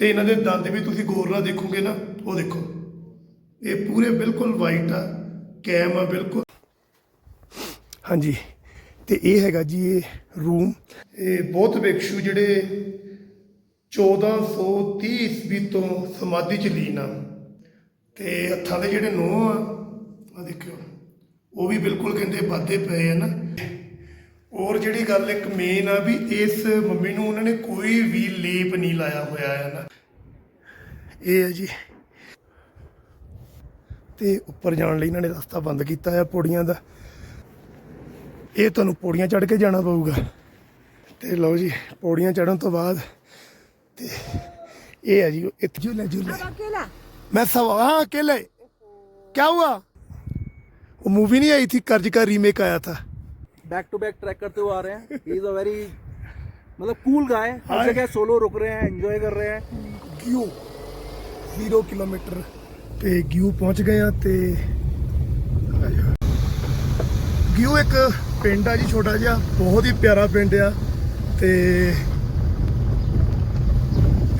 ਤੇ ਇਹਨਾਂ ਦੇ ਦੰਦ ਵੀ ਤੁਸੀਂ ਗੌਰ ਨਾਲ ਦੇਖੋਗੇ ਨਾ, ਉਹ ਦੇਖੋ। ਇਹ ਪੂਰੇ ਬਿਲਕੁਲ ਵਾਈਟ ਆ, ਕੈਮ ਆ ਬਿਲਕੁਲ। ਹਾਂਜੀ, ਤੇ ਇਹ ਹੈਗਾ ਜੀ ਇਹ ਰੂਮ ਇਹ ਬਹੁਤ ਵਿਕਸ਼ੂ ਜਿਹੜੇ 1430 ਈਸਵੀ ਤੋਂ ਸਮਾਧੀ ਚ ਲੀਨ ਆ। ਤੇ ਹੱਥਾਂ ਦੇ ਜਿਹੜੇ ਨੋਹ ਆ ਆ ਦੇਖਿਓ, ਉਹ ਵੀ ਬਿਲਕੁਲ ਕਹਿੰਦੇ ਵਾਧੇ ਪਏ ਆ ਨਾ। ਔਰ ਜਿਹੜੀ ਗੱਲ ਇੱਕ ਮੇਨ ਆ ਵੀ ਇਸ ਮੰਮੀ ਨੂੰ ਉਹਨਾਂ ਨੇ ਕੋਈ ਵੀ ਲੇਪ ਨਹੀਂ ਲਾਇਆ ਹੋਇਆ ਹੈ ਨਾ। ਇਹ ਹੈ ਜੀ। ਤੇ ਉੱਪਰ ਜਾਣ ਲਈ ਇਹਨਾਂ ਨੇ ਰਸਤਾ ਬੰਦ ਕੀਤਾ ਹੈ ਪੌੜੀਆਂ ਦਾ। ਇਹ ਤੁਹਾਨੂੰ ਪੌੜੀਆਂ ਚੜ੍ਹ ਕੇ ਜਾਣਾ ਪਊਗਾ। ਤੇ ਲਓ ਜੀ ਪੌੜੀਆਂ ਚੜ੍ਹਨ ਤੋਂ ਬਾਅਦ ਤੇ ਇਹ ਹੈ ਜੀ ਇੱਥੇ ਝੂਲੇ ਝੂਲੇ ਮੈਂ ਸਵਾ ਅਕੇਲੇ। ਕੀ ਹੁਆ ਉਹ ਮੂਵੀ ਨਹੀਂ ਆਈ ਥੀ ਕਰਜ ਕਾ ਰੀਮੇਕ ਆਇਆ ਥਾ। बैक टू बैक ट्रैक करते हुए आ रहे हैं ही इज अ वेरी मतलब कूल गाय हर हाँ। जगह सोलो रुक रहे हैं एंजॉय कर रहे हैं ਗਿਓ 0 ਕਿਲੋਮੀਟਰ ਤੇ ਗਿਓ ਪਹੁੰਚ ਗਏ ਆ ਤੇ ਆ ਜਾ। ਗਿਓ ਇੱਕ ਪਿੰਡ ਆ ਜੀ ਛੋਟਾ ਜਿਹਾ ਬਹੁਤ ਹੀ ਪਿਆਰਾ ਪਿੰਡ ਆ ਤੇ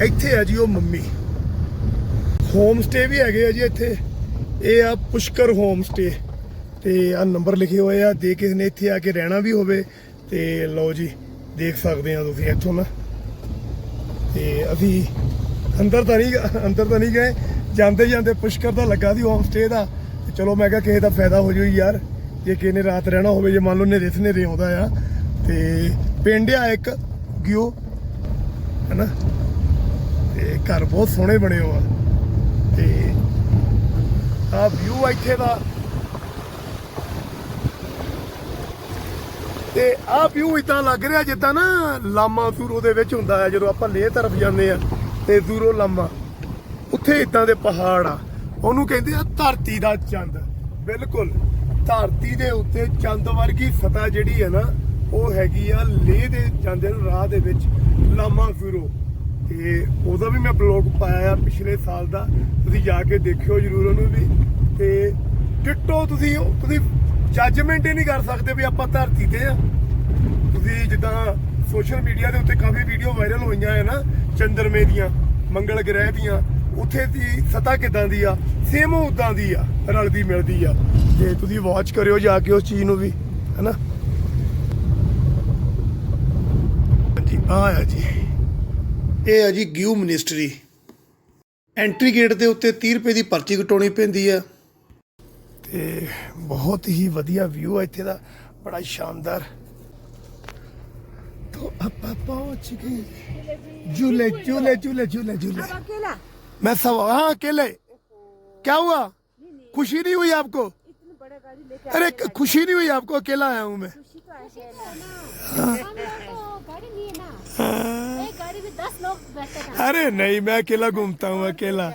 ਇੱਥੇ ਆ ਜੀ ਉਹ ਮੰਮੀ ਹੋਮ ਸਟੇ ਵੀ ਹੈਗੇ ਆ ਜੀ ਇੱਥੇ ਇਹ ਆ ਪੁਸ਼ਕਰ ਹੋਮ ਸਟੇ ਤੇ ਆ ਨੰਬਰ ਲਿਖੇ ਹੋਏ ਆ ਦੇ ਕਿਸੇ ਨੇ ਇੱਥੇ ਆ ਕੇ ਰਹਿਣਾ ਵੀ ਹੋਵੇ, ਤੇ ਲਓ ਜੀ, ਦੇਖ ਸਕਦੇ ਆ ਤੁਸੀਂ ਇੱਥੋਂ ਨਾ। ਤੇ ਅਸੀਂ ਅੰਦਰ ਤਾਂ ਨਹੀਂ ਅੰਦਰ ਤਾਂ ਨਹੀਂ ਗਏ, ਜਾਂਦੇ ਜਾਂਦੇ ਪੁਸ਼ਕਰ ਦਾ ਲੱਗਾ ਸੀ ਹੋਮ ਸਟੇ ਦਾ। ਤੇ ਚਲੋ ਮੈਂ ਕਿਹਾ ਕਿਸੇ ਦਾ ਫਾਇਦਾ ਹੋ ਜੂ ਯਾਰ, ਜੇ ਕਿਸੇ ਨੇ ਰਾਤ ਰਹਿਣਾ ਹੋਵੇ, ਜੇ ਮੰਨ ਲਓ ਨੇਰੇ ਸਨੇਰੇ ਆਉਂਦਾ ਆ। ਤੇ ਪਿੰਡ ਆ ਇੱਕ, ਗਿਓ, ਹੈਨਾ? ਤੇ ਘਰ ਬਹੁਤ ਸੋਹਣੇ ਬਣੇ ਹੋ ਆ। ਤੇ ਆ ਵਿਊ ਇੱਥੇ ਦਾ। ਤੇ ਆਹ ਵਿਊ ਇਦਾਂ ਲੱਗ ਰਿਹਾ ਜਿੱਦਾਂ ਨਾ ਲਾਮਾ ਸੂਰੋ ਦੇ ਵਿੱਚ ਹੁੰਦਾ ਹੈ, ਜਦੋਂ ਆਪਾਂ ਲੇਹ ਤਰਫ ਜਾਂਦੇ ਆ ਤੇ ਸੂਰੋ ਲਾਮਾ। ਉੱਥੇ ਇਦਾਂ ਦੇ ਪਹਾੜ ਆ। ਉਹਨੂੰ ਕਹਿੰਦੇ ਆ ਧਰਤੀ ਦਾ ਚੰਦ। ਬਿਲਕੁਲ। ਧਰਤੀ ਦੇ ਉੱਤੇ ਚੰਦ ਵਰਗੀ ਸਤਾ ਜਿਹੜੀ ਹੈ ਨਾ, ਉਹ ਹੈਗੀ ਆ ਲੇਹ ਦੇ ਜਾਂਦੇ ਨੂੰ ਰਾਹ ਦੇ ਵਿੱਚ ਲਾਮਾ ਸੂਰੋ ਤੇ ਉਹਦਾ ਵੀ ਮੈਂ ਬਲੌਗ ਪਾਇਆ ਆ ਪਿਛਲੇ ਸਾਲ ਦਾ। ਤੁਸੀਂ ਜਾ ਕੇ ਦੇਖਿਓ ਜਰੂਰ ਉਹਨੂੰ ਵੀ। ਤੇ ਟਿੱਟੋ ਤੁਸੀਂ ਤੁਸੀਂ ਜੱਜਮੈਂਟ ਹੀ ਨਹੀਂ ਕਰ ਸਕਦੇ ਵੀ ਆਪਾਂ ਧਰਤੀ ਤੇ ਆ। ਤੁਸੀਂ ਜਿੱਦਾਂ ਸੋਸ਼ਲ ਮੀਡੀਆ ਦੇ ਉੱਤੇ ਕਾਫੀ ਵੀਡੀਓ ਵਾਇਰਲ ਹੋਈਆਂ ਹੈ ਨਾ, ਚੰਦਰਮੇ ਦੀਆਂ, ਮੰਗਲ ਗ੍ਰਹਿ ਦੀਆਂ, ਉੱਥੇ ਦੀ ਸਤਾ ਕਿਦਾਂ ਦੀ ਆ? ਸੇਮ ਉਦਾਂ ਦੀ ਆ, ਰਲਦੀ ਮਿਲਦੀ ਆ। ਤੇ ਤੁਸੀਂ ਵਾਚ ਕਰਿਓ ਜਾ ਕੇ ਉਸ ਚੀਜ਼ ਨੂੰ ਵੀ, ਹੈਨਾ? ਹਾਂਜੀ, ਆ ਜੀ। ਇਹ ਆ ਜੀ ਗਿਊ ਮਿਨਿਸਟਰੀ ਐਂਟਰੀ ਗੇਟ ਦੇ ਉੱਤੇ 30 ਰੁਪਏ ਦੀ ਪਰਚੀ ਕਟਾਉਣੀ ਪੈਂਦੀ ਆ। ਤੇ ਬਹੁਤ ਹੀ ਵਧੀਆ ਵਿਊ ਹੈ ਇੱਥੇ ਦਾ ਬੜਾ ਸ਼ਾਨਦਾਰ तो ਆਪਾਂ ਪਹੁੰਚ ਗਏ झूले झूले झूले झूले झूले अब अकेला मैं सब हाँ अकेले क्या हुआ खुशी नहीं हुई आपको इतनी बड़ा गाड़ी लेके अरे खुशी नहीं हुई आपको अकेला आया हूँ मैं खुशी तो ऐसे है हम लोग को गाड़ी नहीं है ना एक गाड़ी में दस लोग बैठते थे अरे नहीं मैं अकेला घूमता हूँ अकेला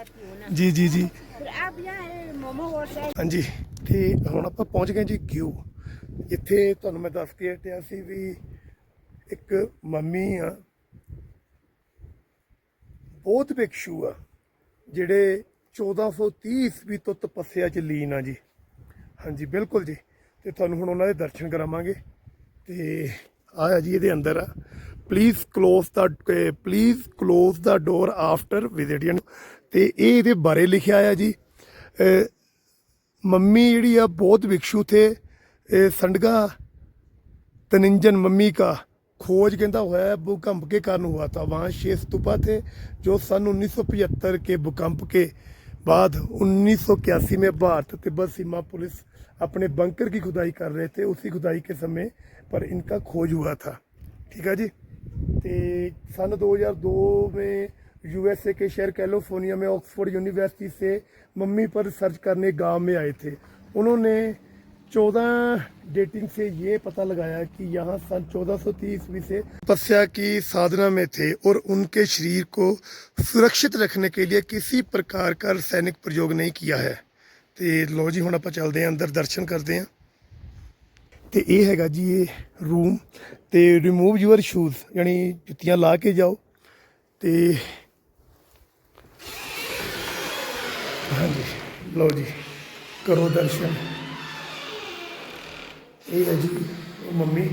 जी जी जी ਹਾਂਜੀ, ਤੇ ਹੁਣ ਆਪਾਂ ਪਹੁੰਚ ਗਏ ਜੀ ਕਿਊ। ਇੱਥੇ ਤੁਹਾਨੂੰ ਮੈਂ ਦੱਸ ਕੇ ਹਟਿਆ ਸੀ ਵੀ ਇੱਕ ਮੰਮੀ ਆ। ਬਹੁਤ ਭਿਕਸ਼ੂ ਆ, ਜਿਹੜੇ 1430 ਈਸਵੀ ਤੋਂ ਤਪੱਸਿਆ ਚ ਲੀਨ ਆ ਜੀ। ਹਾਂਜੀ, ਬਿਲਕੁਲ ਜੀ। ਤੇ ਤੁਹਾਨੂੰ ਹੁਣ ਉਹਨਾਂ ਦੇ ਦਰਸ਼ਨ ਕਰਾਵਾਂਗੇ। ਤੇ ਆਇਆ ਜੀ ਇਹਦੇ ਅੰਦਰ please close the please close the door after visiting ਤੇ ਇਹ ਇਹਦੇ ਬਾਰੇ ਲਿਖਿਆ ਆ ਜੀ। मम्मी ਜਿਹੜੀ ਆ ਬਹੁਤ ਵਿਕਸ਼ੂ ਥੇ ਇਹ ਸੰਡਗਾ तनिंजन मम्मी का खोज कहता हुआ है भूकंप के कारण हुआ था वहाँ छह स्तूपा थे जो सन 1975 के भूकंप के बाद 1981 में भारत तिब्बत सीमा पुलिस अपने बंकर की खुदाई कर रहे थे उसी खुदाई के समय पर इनका खोज हुआ था ठीक है जी ਤੇ सन 2002 में यूएसए के शहर कैलिफोर्निया में ऑक्सफोर्ड यूनिवर्सिटी से मम्मी पर रिसर्च करने गांव में आए थे उन्होंने 14 डेटिंग से ये पता लगाया कि यहाँ सन 1430 ईस्वी से तपस्या की साधना में थे और उनके शरीर को सुरक्षित रखने के लिए किसी प्रकार का रासायनिक प्रयोग नहीं किया है ਤੇ ਲੋ ਜੀ ਹੁਣ ਆਪਾਂ ਚੱਲਦੇ ਆਂ ਅੰਦਰ ਦਰਸ਼ਨ ਕਰਦੇ ਆਂ ਤੇ ਇਹ ਹੈਗਾ ਜੀ ਇਹ ਰੂਮ ਤੇ ਰਿਮੂਵ ਯੂਅਰ ਸ਼ੂਜ਼ ਯਾਨੀ ਜੁੱਤੀਆਂ ਲਾ ਕੇ ਜਾਓ ਤੇ ਹਾਂਜੀ, ਲਓ ਜੀ, ਕਰੋ ਦਰਸ਼ਨ। ਇਹ ਹੈ ਜੀ ਉਹ ਮੰਮੀ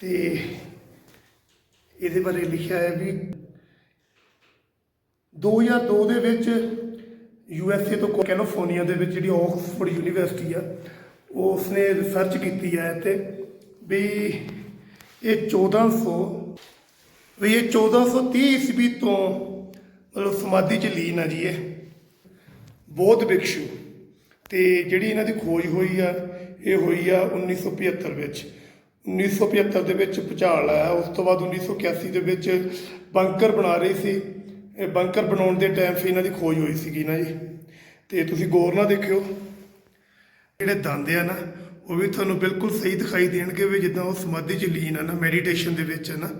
ਤੇ ਇਹਦੇ ਬਾਰੇ ਲਿਖਿਆ ਹੈ ਵੀ 2002 ਦੇ ਵਿੱਚ ਯੂ ਐਸ ਏ ਤੋਂ ਕੈਲੀਫੋਰਨੀਆ ਦੇ ਵਿੱਚ ਜਿਹੜੀ ਆਕਸਫੋਰਡ ਯੂਨੀਵਰਸਿਟੀ ਆ ਉਸਨੇ ਰਿਸਰਚ ਕੀਤੀ ਹੈ ਤੇ ਵੀ ਇਹ 1400 ਵੀ ਇਹ 1430 ਈਸਵੀ ਤੋਂ ਮਤਲਬ ਸਮਾਧੀ ਚ ਲੀਨ ਆ ਜੀ ਇਹ। ਬੌਧ ਭਿਕਸ਼ੂ ਤੇ ਜਿਹੜੀ ਇਹਨਾਂ ਦੀ ਖੋਜ ਹੋਈ ਆ, ਇਹ ਹੋਈ ਆ 1975 ਵਿੱਚ। 1975 ਦੇ ਵਿੱਚ ਭੁਚਾਲ ਆਇਆ। ਉਸ ਤੋਂ ਬਾਅਦ 1981 ਦੇ ਵਿੱਚ ਬੰਕਰ ਬਣਾ ਰਹੀ ਸੀ। ਇਹ ਬੰਕਰ ਬਣਾਉਣ ਦੇ ਟਾਈਮ 'ਤੇ ਇਹਨਾਂ ਦੀ ਖੋਜ ਹੋਈ ਸੀਗੀ ਨਾ ਜੀ। ਤੇ ਤੁਸੀਂ ਗੌਰ ਨਾਲ ਦੇਖਿਓ, ਜਿਹੜੇ ਦੰਦ ਆ ਨਾ, ਉਹ ਵੀ ਤੁਹਾਨੂੰ ਬਿਲਕੁਲ ਸਹੀ ਦਿਖਾਈ ਦੇਣਗੇ ਵੀ ਜਿੱਦਾਂ ਉਹ ਸਮਾਧੀ ਚ ਲੀਨ ਆ ਨਾ ਮੈਡੀਟੇਸ਼ਨ ਦੇ ਵਿੱਚ ਹੈ ਨਾ।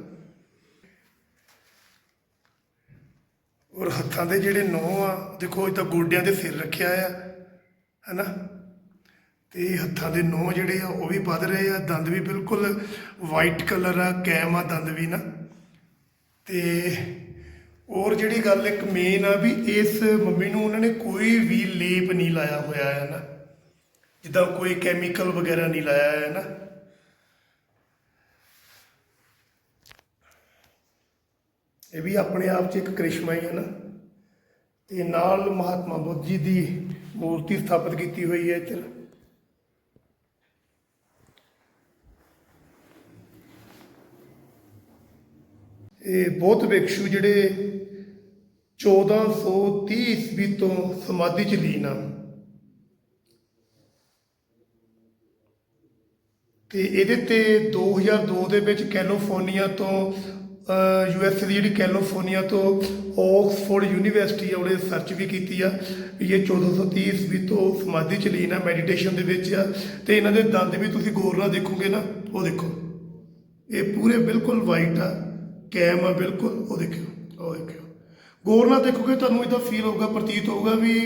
ਔਰ ਹੱਥਾਂ ਦੇ ਜਿਹੜੇ ਨੌ ਆ, ਦੇਖੋ, ਇਹ ਤਾਂ ਗੋਡਿਆਂ ਦੇ ਸਿਰ ਰੱਖਿਆ ਆ, ਹੈਨਾ? ਤੇ ਹੱਥਾਂ ਦੇ ਨੌ ਜਿਹੜੇ ਆ, ਉਹ ਵੀ ਵੱਧ ਰਹੇ ਆ, ਦੰਦ ਵੀ ਬਿਲਕੁਲ ਵਾਈਟ ਕਲਰ ਆ, ਕੈਮ ਆ ਦੰਦ ਵੀ ਨਾ। ਤੇ ਔਰ ਜਿਹੜੀ ਗੱਲ ਇੱਕ ਮੇਨ ਆ ਵੀ ਇਸ ਮੰਮੀ ਨੂੰ ਉਹਨਾਂ ਨੇ ਕੋਈ ਵੀ ਲੇਪ ਨਹੀਂ ਲਾਇਆ ਹੋਇਆ ਹੈ ਨਾ ਜਿੱਦਾਂ ਕੋਈ ਕੈਮੀਕਲ ਵਗੈਰਾ ਨਹੀਂ ਲਾਇਆ ਹੈ ਨਾ ਇਹ ਵੀ ਆਪਣੇ ਆਪ 'ਚ ਇੱਕ ਕ੍ਰਿਸ਼ਮਾ ਹੀ ਹੈ ਨਾ। ਤੇ ਨਾਲ ਮਹਾਤਮਾ ਬੁੱਧ ਜੀ ਦੀ ਮੂਰਤੀ ਸਥਾਪਿਤ ਕੀਤੀ ਹੋਈ ਹੈ ਇੱਥੇ ਇਹ ਬੌਧ ਭਿਕਸ਼ੂ ਜਿਹੜੇ 1430 ਈਸਵੀ ਤੋਂ ਸਮਾਧੀ ਚ ਲੀਨ ਆ। ਤੇ ਇਹਦੇ ਤੇ 2002 ਦੇ ਵਿੱਚ ਕੈਲੀਫੋਰਨੀਆ ਤੋਂ ਯੂ ਐਸ ਦੀ ਜਿਹੜੀ ਕੈਲੀਫੋਰਨੀਆ ਤੋਂ ਆਕਸਫੋਰਡ ਯੂਨੀਵਰਸਿਟੀ ਆ, ਉਹਨੇ ਸਰਚ ਵੀ ਕੀਤੀ ਆ ਵੀ ਇਹ 1430 ਈਸਵੀ ਤੋਂ ਸਮਾਧੀ ਚ ਲੀਨ ਆ ਮੈਡੀਟੇਸ਼ਨ ਦੇ ਵਿੱਚ ਆ। ਤੇ ਇਹਨਾਂ ਦੇ ਦੰਦ ਵੀ ਤੁਸੀਂ ਗੌਰ ਨਾਲ ਦੇਖੋਗੇ ਨਾ, ਉਹ ਦੇਖੋ। ਇਹ ਪੂਰੇ ਬਿਲਕੁਲ ਵਾਈਟ ਆ, ਕੈਮ ਆ, ਬਿਲਕੁਲ, ਉਹ ਦੇਖਿਓ ਉਹ ਦੇਖਿਓ। ਗੌਰ ਨਾਲ ਦੇਖੋਗੇ ਤੁਹਾਨੂੰ ਇਦਾਂ ਫੀਲ ਹੋਊਗਾ, ਪ੍ਰਤੀਤ ਹੋਊਗਾ ਵੀ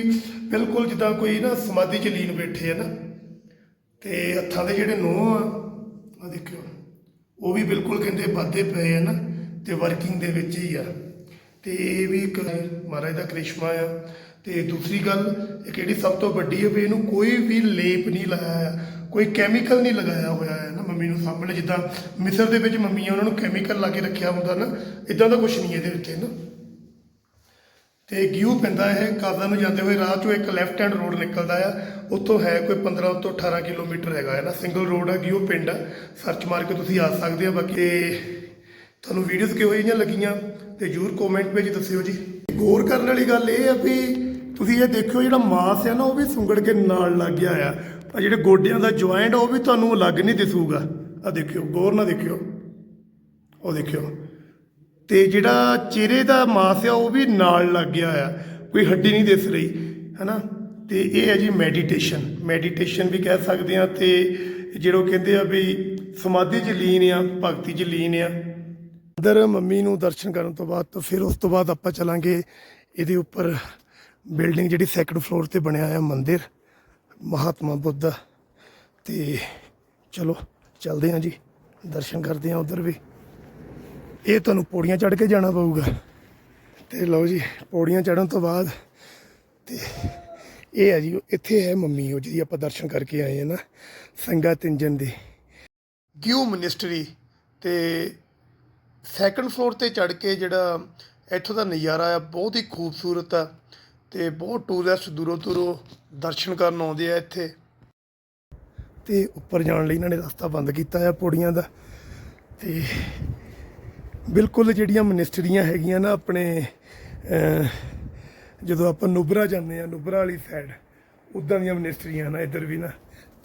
ਬਿਲਕੁਲ ਜਿੱਦਾਂ ਕੋਈ ਨਾ ਸਮਾਧੀ ਚ ਲੀਨ ਬੈਠੇ ਆ ਨਾ। ਤੇ ਹੱਥਾਂ ਦੇ ਜਿਹੜੇ ਨੋਹ ਆ ਆ ਦੇਖਿਓ, ਉਹ ਵੀ ਬਿਲਕੁਲ ਕਹਿੰਦੇ ਵਾਧੇ ਪਏ ਆ ਨਾ। ਤੇ ਵਰਕਿੰਗ ਦੇ ਵਿੱਚ ਹੀ ਆ। ਤੇ ਇਹ ਵੀ ਇੱਕ ਮਹਾਰਾਜ ਦਾ ਕ੍ਰਿਸ਼ਮਾ ਆ। ਤੇ ਦੂਸਰੀ ਗੱਲ, ਇਹ ਕਿਹੜੀ ਸਭ ਤੋਂ ਵੱਡੀ ਹੈ ਵੀ ਇਹਨੂੰ ਕੋਈ ਵੀ ਲੇਪ ਨਹੀਂ ਲਾਇਆ ਆ ਕੋਈ ਕੈਮੀਕਲ ਨਹੀਂ ਲਗਾਇਆ ਹੋਇਆ ਹੈ ਨਾ ਮੰਮੀ ਨੂੰ ਸਾਹਮਣੇ। ਜਿੱਦਾਂ ਮਿਸਰ ਦੇ ਵਿੱਚ ਮੰਮੀ ਆ, ਉਹਨਾਂ ਨੂੰ ਕੈਮੀਕਲ ਲਾ ਕੇ ਰੱਖਿਆ ਹੁੰਦਾ ਨਾ ਇਦਾਂ ਦਾ ਕੁਝ ਨਹੀਂ ਇਹਦੇ ਉੱਤੇ ਨਾ। ਤੇ ਗਿਊ ਪੈਂਦਾ ਹੈ ਕਾਜ਼ਾ ਨੂੰ ਜਾਂਦੇ ਹੋਏ ਰਾਹ ਚੋਂ ਇੱਕ ਲੈਫਟ ਹੈਂਡ ਰੋਡ ਨਿਕਲਦਾ ਆ। ਉੱਥੋਂ ਹੈ ਕੋਈ 15 ਤੋਂ 18 ਕਿਲੋਮੀਟਰ ਹੈਗਾ ਹੈ ਨਾ। ਸਿੰਗਲ ਰੋਡ ਆ ਗਿਊ ਪਿੰਡ ਆ। ਸਰਚ ਮਾਰ ਕੇ ਤੁਸੀਂ ਆ ਸਕਦੇ ਆ, ਬਾਕੀ ਤੁਹਾਨੂੰ ਵੀਡੀਓਜ਼ ਕਿਹੋ ਜਿਹੀਆਂ ਲੱਗੀਆਂ ਤੇ ਜਰੂਰ ਕਮੈਂਟ ਵਿੱਚ ਦੱਸਿਓ ਜੀ। ਗੌਰ ਕਰਨ ਵਾਲੀ ਗੱਲ ਇਹ ਆ ਵੀ ਤੁਸੀਂ ਇਹ ਦੇਖਿਓ ਜਿਹੜਾ ਮਾਸ ਆ ਨਾ, ਉਹ ਵੀ ਸੁੰਗੜ ਕੇ ਨਾਲ ਲੱਗ ਗਿਆ ਆ। ਆ ਜਿਹੜੇ ਗੋਡਿਆਂ ਦਾ ਜੁਆਇੰਟ ਉਹ ਵੀ ਤੁਹਾਨੂੰ ਅਲੱਗ ਨਹੀਂ ਦਿਸੂਗਾ। ਆ ਦੇਖਿਓ, ਗੌਰ ਨਾਲ ਦੇਖਿਓ। ਉਹ ਦੇਖਿਓ। ਤੇ ਜਿਹੜਾ ਚਿਹਰੇ ਦਾ ਮਾਸ ਆ, ਉਹ ਵੀ ਨਾਲ ਲੱਗ ਗਿਆ ਆ। ਕੋਈ ਹੱਡੀ ਨਹੀਂ ਦਿਸ ਰਹੀ, ਹੈਨਾ? ਤੇ ਇਹ ਹੈ ਜੀ ਮੈਡੀਟੇਸ਼ਨ ਮੈਡੀਟੇਸ਼ਨ ਵੀ ਕਹਿ ਸਕਦੇ ਆ ਤੇ ਜਿਹੜੋ ਕਹਿੰਦੇ ਆ ਵੀ ਸਮਾਧੀ ਚ ਲੀਨ ਆ, ਭਗਤੀ ਚ ਲੀਨ ਆ। ਅੰਦਰ ਮੰਮੀ ਨੂੰ ਦਰਸ਼ਨ ਕਰਨ ਤੋਂ ਬਾਅਦ ਤਾਂ ਫਿਰ ਉਸ ਤੋਂ ਬਾਅਦ ਆਪਾਂ ਚਲਾਂਗੇ। ਇਹਦੇ ਉੱਪਰ ਬਿਲਡਿੰਗ ਜਿਹੜੀ ਸੈਕੰਡ ਫਲੋਰ ਤੇ ਬਣਿਆ ਆ ਮੰਦਿਰ, ਮਹਾਤਮਾ ਬੁੱਧ। ਦਾ ਤੇ ਚਲੋ, ਚੱਲਦੇ ਹਾਂ ਜੀ। ਦਰਸ਼ਨ ਕਰਦੇ ਹਾਂ ਉਧਰ ਵੀ। ਇਹ ਤੁਹਾਨੂੰ ਪੌੜੀਆਂ ਚੜ੍ਹ ਕੇ ਜਾਣਾ ਪਊਗਾ। ਤੇ ਲਓ ਜੀ, ਪੌੜੀਆਂ ਚੜ੍ਹਨ ਤੋਂ ਬਾਅਦ ਤੇ ਇਹ ਹੈ ਜੀ, ਇੱਥੇ ਹੈ ਮੰਮੀ ਉਹ ਜਿਹਦੀ ਆਪਾਂ ਦਰਸ਼ਨ ਕਰਕੇ ਆਏ ਹਾਂ ਨਾ ਸੰਗਾ ਤਿੰਜਨ ਦੀ। ਗਿਊ ਮਿਨਿਸਟਰੀ ਤੇ ਸੈਕੰਡ ਫਲੋਰ ਤੇ ਚੜ੍ਹ ਕੇ ਜਿਹੜਾ ਇੱਥੋਂ ਦਾ ਨਜ਼ਾਰਾ ਆ, ਬਹੁਤ ਹੀ ਖੂਬਸੂਰਤ ਆ ਤੇ ਬਹੁਤ ਟੂਰਿਸਟ ਦੂਰੋਂ ਦੂਰੋਂ ਦਰਸ਼ਨ ਕਰਨ ਆਉਂਦੇ ਆ ਇੱਥੇ। ਤੇ ਉੱਪਰ ਜਾਣ ਲਈ ਇਹਨਾਂ ਨੇ ਰਸਤਾ ਬੰਦ ਕੀਤਾ ਆ ਪੌੜੀਆਂ ਦਾ ਤੇ ਬਿਲਕੁਲ ਜਿਹੜੀਆਂ ਮਨਿਸਟਰੀਆਂ ਹੈਗੀਆਂ ਨਾ ਆਪਣੇ ਜਦੋਂ ਆਪਾਂ ਨੁਬਰਾ ਜਾਂਦੇ ਆ, ਨੁਬਰਾ ਵਾਲੀ ਸਾਈਡ ਉਦਾਂ ਦੀਆਂ ਮਨਿਸਟਰੀਆਂ ਨਾ ਇੱਧਰ ਵੀ ਨਾ।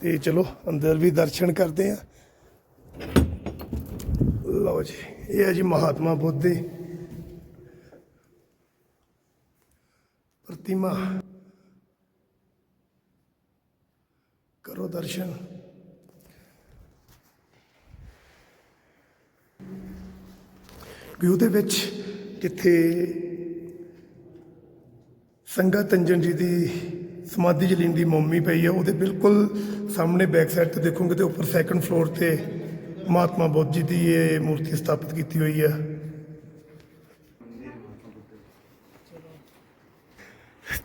ਤੇ ਚਲੋ ਅੰਦਰ ਵੀ ਦਰਸ਼ਨ ਕਰਦੇ ਆ। ਲਓ ਜੀ। ਇਹ ਹੈ ਜੀ ਮਹਾਤਮਾ ਬੁੱਧ ਦੀ ਪ੍ਰਤਿਮਾ। ਕਰੋ ਦਰਸ਼ਨ। ਵੀ ਉਹਦੇ ਵਿੱਚ ਜਿੱਥੇ ਸੰਗਾ ਤੰਜਨ ਜੀ ਦੀ ਸਮਾਧੀ ਜਲੀਨ ਦੀ ਮੰਮੀ ਪਈ ਹੈ ਉਹਦੇ ਬਿਲਕੁਲ ਸਾਹਮਣੇ ਬੈਕ ਸਾਈਡ ਤੇ ਦੇਖੋਗੇ ਤੇ ਉੱਪਰ ਸੈਕੰਡ ਫਲੋਰ ਤੇ ਮਹਾਤਮਾ ਬੁੱਧ ਜੀ ਦੀ ਇਹ ਮੂਰਤੀ ਸਥਾਪਿਤ ਕੀਤੀ ਹੋਈ ਆ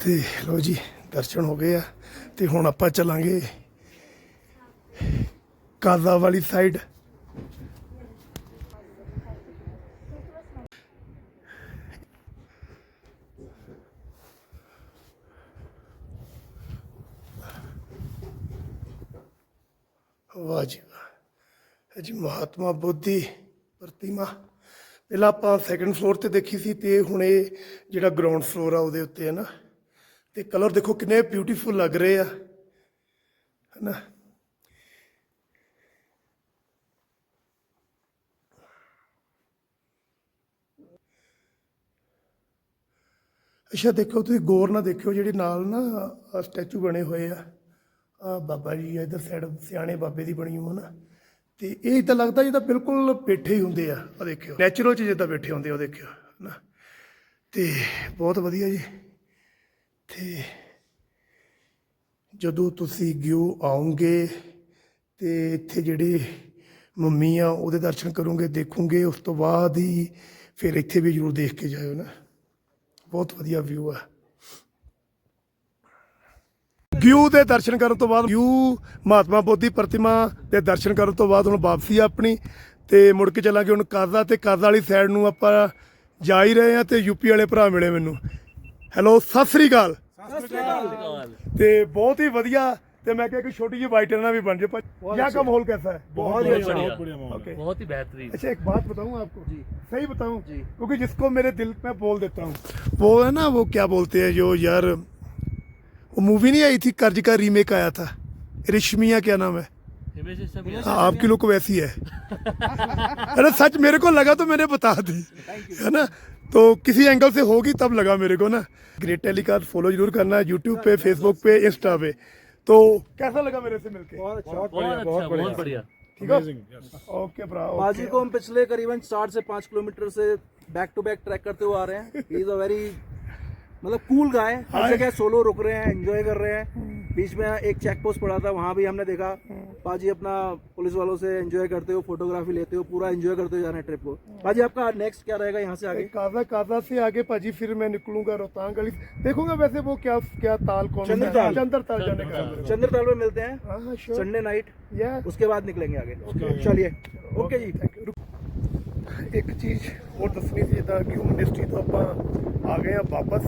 ਤੇ ਲੋ ਜੀ, ਦਰਸ਼ਨ ਹੋ ਗਏ ਆ। ਤੇ ਹੁਣ ਆਪਾਂ ਚੱਲਾਂਗੇ ਕਾਜ਼ਾ ਵਾਲੀ ਸਾਈਡ ਵਾਹ ਜੀ ਵਾਹ ਇਹ ਜੀ, ਮਹਾਤਮਾ ਬੁੱਧੀ ਪ੍ਰਤਿਮਾ। ਪਹਿਲਾਂ ਆਪਾਂ ਸੈਕੰਡ ਫਲੋਰ ਤੇ ਦੇਖੀ ਸੀ ਤੇ ਹੁਣ ਇਹ ਜਿਹੜਾ ਗਰਾਊਂਡ ਫਲੋਰ ਆ ਉਹਦੇ ਉੱਤੇ ਹੈ ਨਾ। ਤੇ ਕਲਰ ਦੇਖੋ ਕਿੰਨੇ ਬਿਊਟੀਫੁਲ ਲੱਗ ਰਹੇ ਆ। ਹਨਾ। ਅੱਛਾ, ਦੇਖੋ ਤੁਸੀਂ ਗੌਰ ਨਾਲ ਦੇਖਿਓ ਜਿਹੜੇ ਨਾਲ ਨਾ ਸਟੈਚੂ ਬਣੇ ਹੋਏ ਆ। ਆ ਬਾਬਾ ਜੀ ਆ, ਇਧਰ ਸਾਈਡ ਸਿਆਣੇ ਬਾਬੇ ਦੀ ਬਣੀ ਹੋਈ ਤੇ ਇਹ ਇਦਾਂ ਲੱਗਦਾ ਜਿੱਦਾਂ ਬਿਲਕੁਲ ਬੈਠੇ ਹੀ ਹੁੰਦੇ ਆ ਆ ਦੇਖਿਓ। ਨੈਚੁਰਲ ਚ ਜਿੱਦਾਂ ਬੈਠੇ ਹੁੰਦੇ ਆ ਉਹ ਦੇਖਿਓ, ਨਾ। ਤੇ ਬਹੁਤ ਵਧੀਆ ਜੀ। ਤੇ ਜਦੋਂ ਤੁਸੀਂ ਗਿਓ ਆਉਂਗੇ ਤੇ ਇੱਥੇ ਜਿਹੜੇ ਮੰਮੀ ਆ, ਉਹਦੇ ਦਰਸ਼ਨ ਕਰੋਗੇ, ਦੇਖੋਗੇ, ਉਸ ਤੋਂ ਬਾਅਦ ਹੀ ਫਿਰ ਇੱਥੇ ਵੀ ਜ਼ਰੂਰ ਦੇਖ ਕੇ ਜਾਇਓ ਨਾ। ਬਹੁਤ ਵਧੀਆ ਵਿਊ ਆ। ਵਿਊ ਦੇ ਦਰਸ਼ਨ ਕਰਨ ਤੋਂ ਬਾਅਦ ਵਿਊ ਮਹਾਤਮਾ ਬੋਧੀ ਪ੍ਰਤਿਮਾ ਦੇ ਦਰਸ਼ਨ ਕਰਨ ਤੋਂ ਬਾਅਦ ਹੁਣ ਵਾਪਸੀ ਆ ਆਪਣੀ ਤੇ ਮੁੜ ਕੇ ਚੱਲਾਂਗੇ ਹੁਣ ਕਰਜ਼ਾ ਤੇ ਕਰਜ਼ਾ ਵਾਲੀ ਸਾਈਡ ਨੂੰ ਆਪਾਂ ਜਾ ਹੀ ਰਹੇ ਆ ਤੇ ਯੂਪੀ ਵਾਲੇ ਭਰਾ ਮਿਲੇ ਮੈਨੂੰ ਹੈਲੋ ਸਤਿ ਸ੍ਰੀ ਅਕਾਲ ਤੇ ਬਹੁਤ ਹੀ ਵਧੀਆ ਤੇ ਮੈਂ ਕਿਹਾ ਕਿ ਛੋਟੀ ਜਿਹੀ ਵਾਈਟ ਨਾਲ भी बन जाए पर यहाँ का माहौल कैसा है बहुत बहुत बढ़िया बढ़िया माहौल ओके बहुत ही बेहतरीन अच्छा एक बात बताऊं आपको जी। सही बताऊं जी। क्योंकि जिसको मेरे दिल में बोल देता हूँ वो है ना वो क्या बोलते हैं जो यार वो मूवी नहीं आई थी कर्ज का रीमेक आया था। रेशमिया क्या नाम है? हाँ, आपकी लुक वैसी है। अरे सच मेरे को लगा तो मैंने बता दी है ना? तो किसी एंगल से होगी तब लगा मेरे को ना। ग्रेट टेलीकास्ट फॉलो ज़रूर करना यूट्यूब पे फेसबुक पे इंस्टा पे। तो कैसा लगा मेरे से मिलके? बहुत अच्छा बहुत बढ़िया ठीक है? ओके ब्रा बाजी को हम पिछले करीबन चार से पाँच किलोमीटर से बैक टू बैक ट्रैक करते हुए आ रहे हैं। इज़ अ वेरी मतलब कूल गाय हर हाँ। जगह सोलो रुक रहे हैं एंजॉय कर रहे हैं। हम्म। बीच में एक चेक पोस्ट पड़ा था वहाँ भी हमने देखा। हम्म। पाजी अपना पुलिस वालों से एंजॉय करते हो फोटोग्राफी लेते हो पूरा एंजॉय करते हो जा रहे हैं ट्रिप को। हम्म। पाजी आपका नेक्स्ट क्या रहेगा यहाँ से आगे? काजा काजा से आगे पाजी फिर मैं निकलूँगा रोहतांग गली। देखूँगा वैसे वो क्या क्या ताल कौन चंद्र ताल चंद्र ताल जाने का। चंद्र ताल में मिलते हैं। हाँ, हाँ, संडे नाइट उसके बाद निकलेंगे आगे। चलिए। ओके जी। एक चीज़ ਉਹ ਦੱਸਣੀ ਸੀ ਜਿੱਦਾਂ ਕਿ ਇੰਡਸਟਰੀ ਤੋਂ ਆਪਾਂ ਆ ਗਏ ਆ ਵਾਪਸ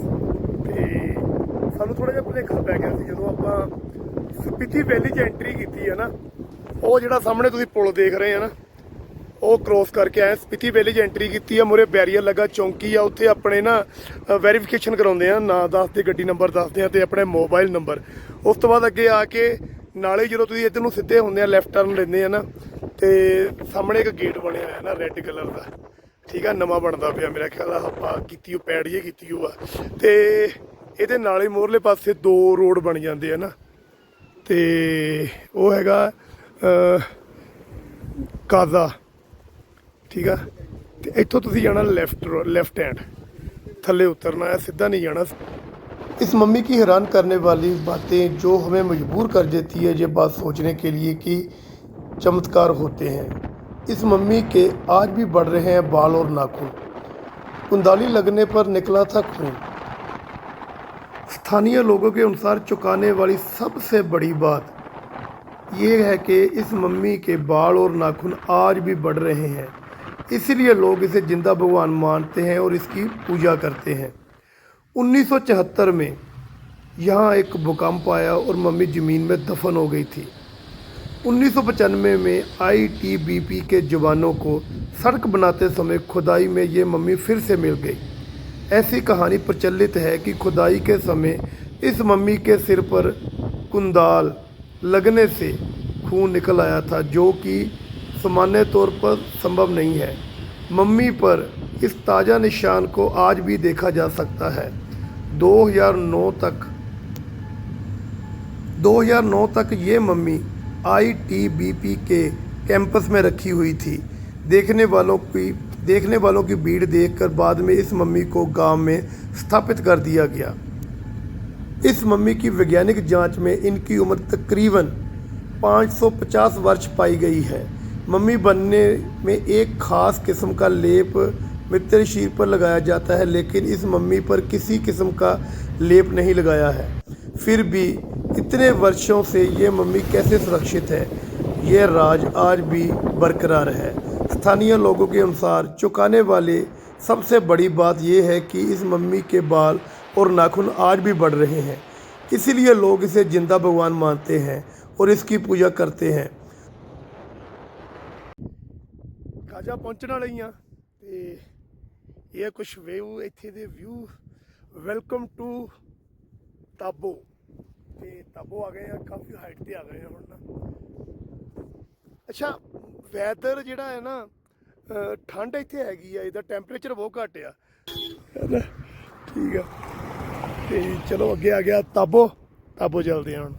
ਤੇ ਸਾਨੂੰ ਥੋੜਾ ਜਿਹਾ ਭੁਲੇਖਾ ਪੈ ਗਿਆ ਸੀ। ਜਦੋਂ ਆਪਾਂ ਸਪੀਤੀ ਵੈਲੀ 'ਚ ਐਂਟਰੀ ਕੀਤੀ ਹੈ ਨਾ, ਉਹ ਜਿਹੜਾ ਸਾਹਮਣੇ ਤੁਸੀਂ ਪੁਲ ਦੇਖ ਰਹੇ ਆ ਨਾ, ਉਹ ਕ੍ਰੋਸ ਕਰਕੇ ਆਏ ਸਪੀਤੀ ਵੈਲੀ 'ਚ ਐਂਟਰੀ ਕੀਤੀ ਆ ਮੁਰੇ ਬੈਰੀਅਰ ਲੱਗਾ, ਚੌਂਕੀ ਆ, ਉੱਥੇ ਆਪਣੇ ਨਾ ਵੈਰੀਫਿਕੇਸ਼ਨ ਕਰਾਉਂਦੇ ਆ। ਨਾਂ ਦੱਸਦੇ ਗੱਡੀ ਨੰਬਰ ਦੱਸਦੇ ਆ ਤੇ ਆਪਣੇ ਮੋਬਾਈਲ ਨੰਬਰ ਉਸ ਤੋਂ ਬਾਅਦ ਅੱਗੇ ਆ ਕੇ ਨਾਲੇ ਜਦੋਂ ਤੁਸੀਂ ਇੱਧਰ ਨੂੰ ਸਿੱਧੇ ਹੁੰਦੇ ਆ ਲੈਫਟ ਟਰਨ ਲੈਂਦੇ ਆ ਨਾ, ਤੇ ਸਾਹਮਣੇ ਇੱਕ ਗੇਟ ਬਣਿਆ ਹੋਇਆ ਨਾ ਰੈੱਡ ਕਲਰ ਦਾ। ਠੀਕ ਆ ਨਵਾਂ ਬਣਦਾ ਪਿਆ ਮੇਰਾ ਖਿਆਲ ਆ ਆਪਾਂ ਕੀਤੀ ਉਹ ਪੈੜ ਜੇ ਕੀਤੀ ਉਹ ਆ ਤੇ ਇਹਦੇ ਨਾਲੇ ਮੋਰਲੇ ਪਾਸੇ ਦੋ ਰੋਡ ਬਣ ਜਾਂਦੇ ਆ ਨਾ ਤੇ ਉਹ ਹੈਗਾ ਅ, ਕਾਜ਼ਾ ਠੀਕ ਆ ਤੇ ਇੱਥੋਂ ਤੁਸੀਂ ਜਾਣਾ ਲੈਫਟ ਲੈਫਟ हैंड थल्ले उतरना है सीधा नहीं जाना इस मम्मी की हैरान करने वाली बातें जो हमें मजबूर कर देती है ये बात सोचने के लिए कि चमत्कार होते हैं इस मम्मी के आज भी बढ़ रहे हैं बाल और नाखून। कुंदाली लगने पर निकला था खून। स्थानीय लोगों के अनुसार चुकाने वाली सबसे बड़ी बात यह है कि इस मम्मी के बाल और नाखून आज भी बढ़ रहे हैं। इसलिए लोग इसे ज़िंदा भगवान मानते हैं और इसकी पूजा करते हैं। 1974 में यहाँ एक भूकंप आया और मम्मी ज़मीन में दफन हो गई थी। 1995 में आईटीबीपी के जवानों को सड़क बनाते समय खुदाई में ये मम्मी फिर से मिल गई। ऐसी कहानी प्रचलित है कि खुदाई के समय इस मम्मी के सिर पर कुंदाल लगने से खून निकल आया था, जो कि सामान्य तौर पर संभव नहीं है। मम्मी पर इस ताज़ा निशान को आज भी देखा जा सकता है। 2009 तक 2009 तक ये मम्मी आईटीबीपी के कैंपस में रखी हुई थी। देखने वालों की, देखने वालों की भीड़ देखकर बाद में इस मम्मी को गाँव में स्थापित कर दिया गया। इस मम्मी की वैज्ञानिक जाँच में इनकी उम्र तकरीबन 550 वर्ष पाई गई है। मम्मी बनने में एक खास किस्म का लेप मित्र शीर पर लगाया जाता है, लेकिन इस मम्मी पर किसी किस्म का लेप नहीं लगाया है। फिर भी इतने वर्षों से ये मम्मी कैसे सुरक्षित है ये राज आज भी बरकरार है स्थानीय लोगों के अनुसार चुकाने वाले सबसे बड़ी बात यह है कि इस मम्मी के बाल और नाखून आज भी बढ़ रहे हैं इसीलिए लोग इसे जिंदा भगवान मानते हैं और इसकी पूजा करते हैं ਖਾਜਾ ਪਹੁੰਚਣ ਵਾਲੇ ਹੀ ਆ ਤੇ ਇਹ ਆ ਕੁਝ ਵਿਊ ਇੱਥੇ ਦੇ ਵਿਊ ਵੈਲਕਮ ਟੂ ਤਾਬੋ ਤੇ ਤਾਬੋ ਆ ਗਏ ਆ, ਕਾਫੀ ਹਾਈਟ ਤੇ ਆ ਗਏ ਆ ਹੁਣ ਨਾ। ਅੱਛਾ ਵੈਦਰ ਜਿਹੜਾ ਹੈ ਨਾ ਠੰਡ ਇੱਥੇ ਹੈਗੀ ਆ, ਇਹਦਾ ਟੈਂਪਰੇਚਰ ਬਹੁਤ ਘੱਟ ਆ। ਠੀਕ ਆ। ਤੇ ਚਲੋ ਅੱਗੇ ਆ ਗਿਆ, ਤਾਬੋ ਤਾਬੋ ਚੱਲਦੇ ਆ ਹੁਣ।